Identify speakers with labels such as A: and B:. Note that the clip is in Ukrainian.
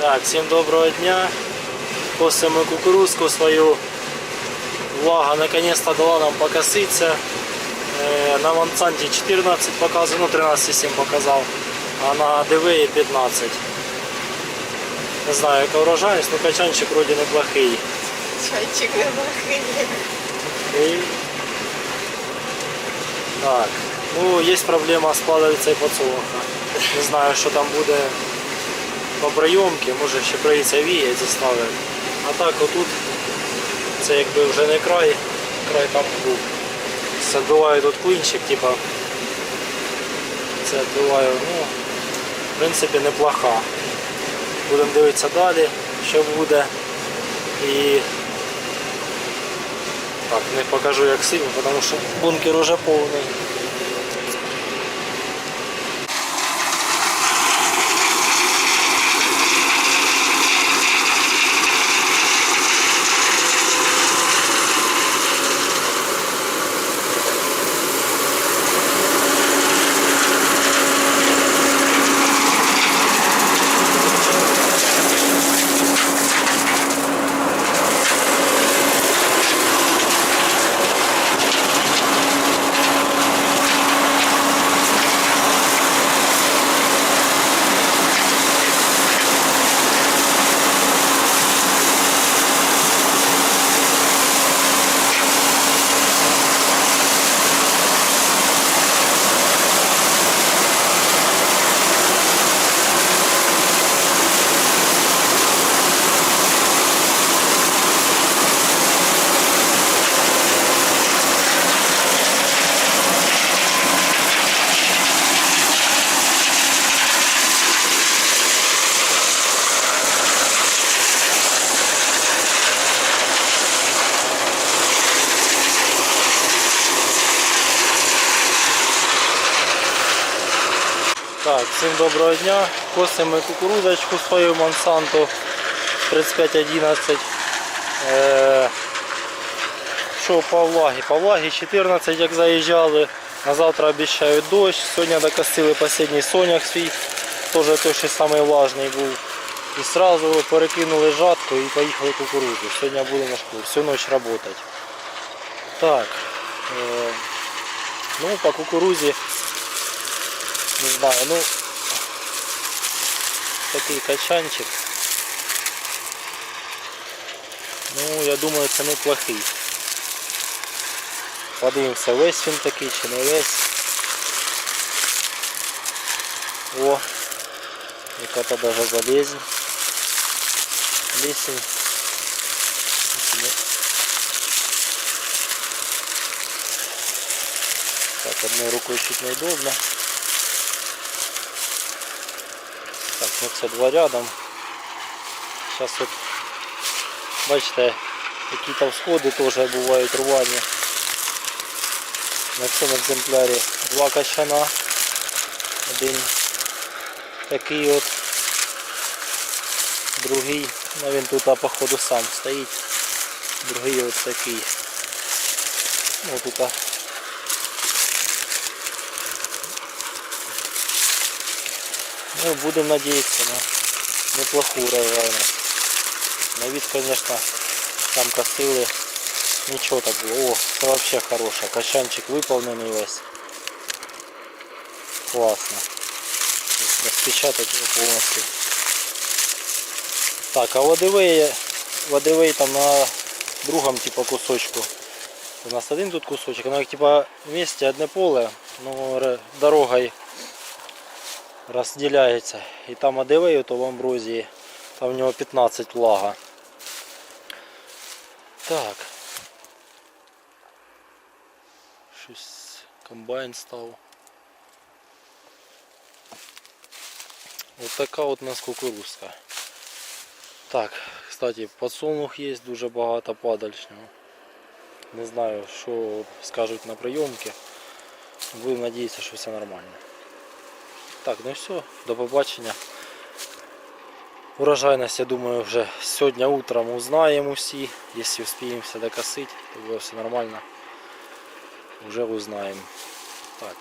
A: Так, всім доброго дня. Косимо кукурузку свою. Влага наконец-то дала нам покоситься. Е, На Монсанті 14 показує, ну 13,7 показав, а на ДВ 15. Не знаю, яка урожайність, ну качанчик вроді неплохий.
B: Чайчик не блохий.
A: І... Так, ну є проблема з падалицею подсолнуха. Не знаю, що там буде по прийомці, може ще прийдеться віяти заставити. А так отут це якби вже не край, край там був. Це відбиваю тут клинчик, типа. Це відбиваю, ну, в принципі, неплоха. Будемо дивитися далі, що буде. І так, не покажу як сильно, тому що бункер уже повний. Так, всім доброго дня. Косимо ми кукурудзочку свою Монсанто 3511. Е, Що по влагі? По влагі 14, як заїжджали. На завтра обіцяють дощ. Сьогодні докосили останній соняк свій, теж той що самий влажний був. І одразу перекинули жатку і поїхали кукурудзу. Сьогодні будемо всю ніч працювати. Так. Е, ну, по кукурузі не знаю, ну такий качанчик. Ну, я думаю, це неплохий. Подивимося, весь він такий чи не весь. О, яка-то даже болезнь. Лісень. Так, одной рукой чуть неудобно. Так, ну два рядом. Зараз от, бачите, які-то всходи теж бувають рвані. На цьому екземплярі два качана. Один такий от, другий, ну він тут походу сам стоїть. Другий от такий. Ну тут Ну, будем надеяться на неплохую урожайность. На вид, конечно, там косили. Ничего так было. О, это вообще хорошая. Качанчик выполненный весь. Классно. Ось Распечатать его полностью. Так, а водевей, водевей там на другом типа кусочку. У нас один тут кусочек, оно типа вместе одне поле, но ре- дорогой розділяється. І там адевею, то в амброзії, там в нього 15 влага. Так. Щось комбайн став. Ось така от у нас кукурузка. Так, кстати, подсолнух є дуже багато падальшнього. Не знаю, що скажуть на прийомки. Будемо надіятися, що все нормально. Так, ну все, до побачення. Урожайність, я думаю, вже сьогодні утром узнаємо всі. Якщо все докосити, то буде все нормально. Вже узнаємо. Так,